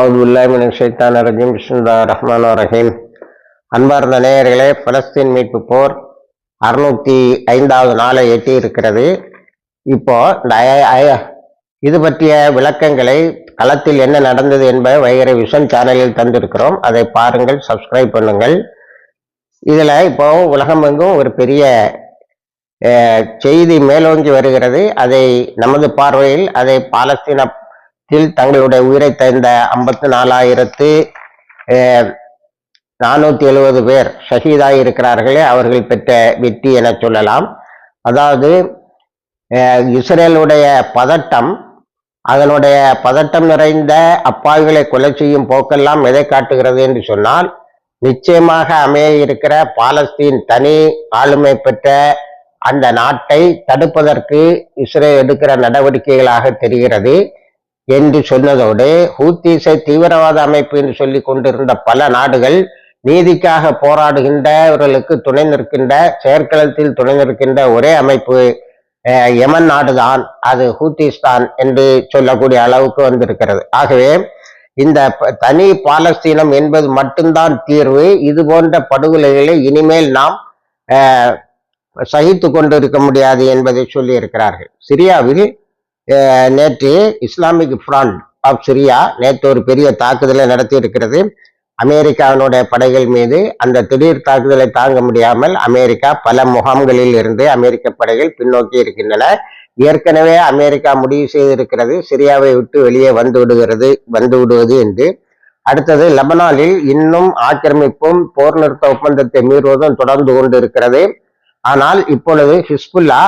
அவுதுல்லாமின் ரஜீம். ரஹ்மான் ரஹீம். அன்பார்ந்த நேயர்களே பலஸ்தீன் மீட்பு போர் அறுநூத்தி ஐந்தாவது நாளை எட்டி இருக்கிறது இப்போ இந்த இது பற்றிய விளக்கங்களை களத்தில் என்ன நடந்தது என்பதை வைகரை விஷன் சேனலில் தந்திருக்கிறோம். அதை பாருங்கள் சப்ஸ்கிரைப் பண்ணுங்கள். இதில் இப்போ உலகமெங்கும் ஒரு பெரிய செய்தி மேலோங்கி வருகிறது. அதை நமது பார்வையில் அதை பாலஸ்தீன தங்களுடைய உயிரை தந்த ஐம்பத்தி நாலாயிரத்து நானூத்தி எழுபது பேர் ஷஹீதாகி இருக்கிறார்களே அவர்கள் பெற்ற வெற்றி என சொல்லலாம். அதாவது இஸ்ரேலுடைய பதட்டம் அதனுடைய பதட்டம் நிறைந்த அப்பாவிகளை கொலை செய்யும் போக்கெல்லாம் எதை காட்டுகிறது என்று சொன்னால் நிச்சயமாக அமைய இருக்கிற பாலஸ்தீன் தனி ஆளுமை பெற்ற அந்த நாட்டை தடுப்பதற்கு இஸ்ரேல் எடுக்கிற நடவடிக்கைகளாக தெரிகிறது. என்று சொன்னதோடு ஹூத்தீஸை தீவிரவாத அமைப்பு என்று சொல்லி கொண்டிருந்த பல நாடுகள் நீதிக்காக போராடுகின்றவர்களுக்கு துணை நிற்கின்ற செயற்களத்தில் துணை நிற்கின்ற ஒரே அமைப்பு யமன் நாடுதான். அது ஹூத்திஸ்தான் என்று சொல்லக்கூடிய அளவுக்கு வந்திருக்கிறது. ஆகவே இந்த தனி பாலஸ்தீனம் என்பது மட்டும்தான் தீர்வு. இது போன்ற படுகொலைகளை இனிமேல் நாம் அஹ், சகித்து கொண்டிருக்க முடியாது என்பதை சொல்லி இருக்கிறார்கள் சிரியாவில் நேற்று இஸ்லாமிக் ஃப்ரண்ட் ஆஃப் சிரியா நேற்று ஒரு பெரிய தாக்குதலை நடத்தி இருக்கிறது. அமெரிக்காவினுடைய படைகள் மீது அந்த திடீர் தாக்குதலை தாங்க முடியாமல் அமெரிக்கா பல முகாம்களில் இருந்து அமெரிக்க படைகள் பின்னோக்கி இருக்கின்றன. ஏற்கனவே அமெரிக்கா முடிவு செய்திருக்கிறது சிரியாவை விட்டு வெளியே வந்து விடுகிறது வந்து விடுவது என்று. அடுத்தது லெபனானில் இன்னும் ஆக்கிரமிப்பும் போர் நிறுத்த ஒப்பந்தத்தை மீறுவதும் தொடர்ந்து கொண்டு இருக்கிறது ஆனால் இப்பொழுது ஹிஸ்புல்லா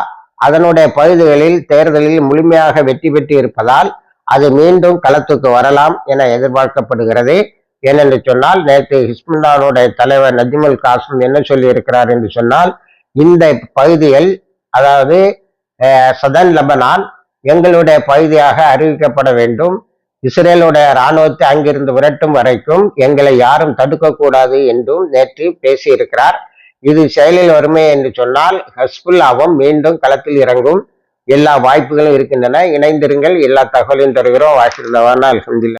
அதனுடைய பகுதிகளில் தேர்தலில் முழுமையாக வெற்றி பெற்று இருப்பதால் அது மீண்டும் களத்துக்கு வரலாம் என எதிர்பார்க்கப்படுகிறது. ஏனென்று சொன்னால் நேற்று ஹிஸ்புல்லாவுடைய தலைவர் நஜ்முல் காசம் என்ன சொல்லியிருக்கிறார் என்று சொன்னால் இந்த பகுதிகள் அதாவது சதன் லெபனான் எங்களுடைய பகுதியாக அறிவிக்கப்பட வேண்டும். இஸ்ரேலுடைய இராணுவத்தை அங்கிருந்து விரட்டும் வரைக்கும் எங்களை யாரும் தடுக்கக்கூடாது என்றும் நேற்று பேசியிருக்கிறார். இது செயலில் வருமே என்று சொன்னால் ஹஸ்புல்லாவும் மீண்டும் களத்தில் இறங்கும். எல்லா வாய்ப்புகளும் இருக்கின்றன. இணைந்திருங்கள். எல்லா தகவலையும் தருகிறோம். வாசிருந்தவான அல்ஹம்துலில்லாஹ்.